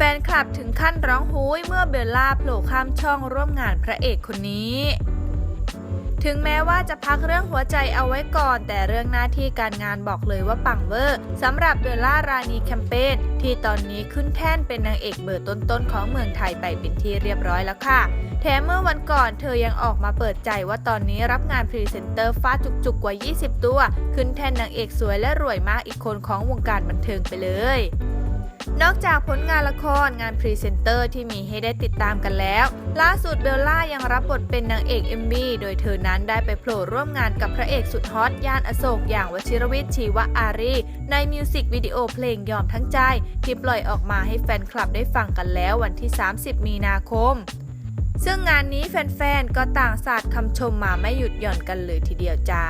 ฟนคลับถึงขั้นร้องโฮ้ยเมื่อเบลล่าโผล่ข้ามช่องร่วมงานพระเอกคนนี้ ถึงแม้ว่าจะพักเรื่องหัวใจเอาไว้ก่อน แต่เรื่องหน้าที่การงานบอกเลยว่าปังเวอร์สำหรับเบลล่ารานีแคมเปญที่ตอนนี้ขึ้นแท่นเป็นนางเอกเบอร์ต้นๆของเมืองไทยไปเป็นที่เรียบร้อยแล้วค่ะ แถมเมื่อวันก่อนเธอยังออกมาเปิดใจว่าตอนนี้รับงานพรีเซนเตอร์ฟาดจุกๆกว่า 20 ตัว ขึ้นแท่นนางเอกสวยและรวยมากอีกคนของวงการบันเทิงไปเลย นอกจากผลงานละครงานพรีเซนเตอร์ที่มีให้ได้ติดตามกันแล้ว ล่าสุดเบลล่ายังรับบทเป็นนางเอก MV โดยเธอนั้นได้ไปโผล่ร่วมงานกับพระเอกสุดฮอตย่านอโศกอย่างวชิรวิทย์ชีวะอารี ในมิวสิกวิดีโอเพลงยอมทั้งใจ ที่ปล่อยออกมาให้แฟนคลับได้ฟังกันแล้ววันที่ 30 มีนาคมซึ่งงานนี้แฟนๆ ก็ต่างสาดคำชมมาไม่หยุดหย่อนกันเลยทีเดียวจ้า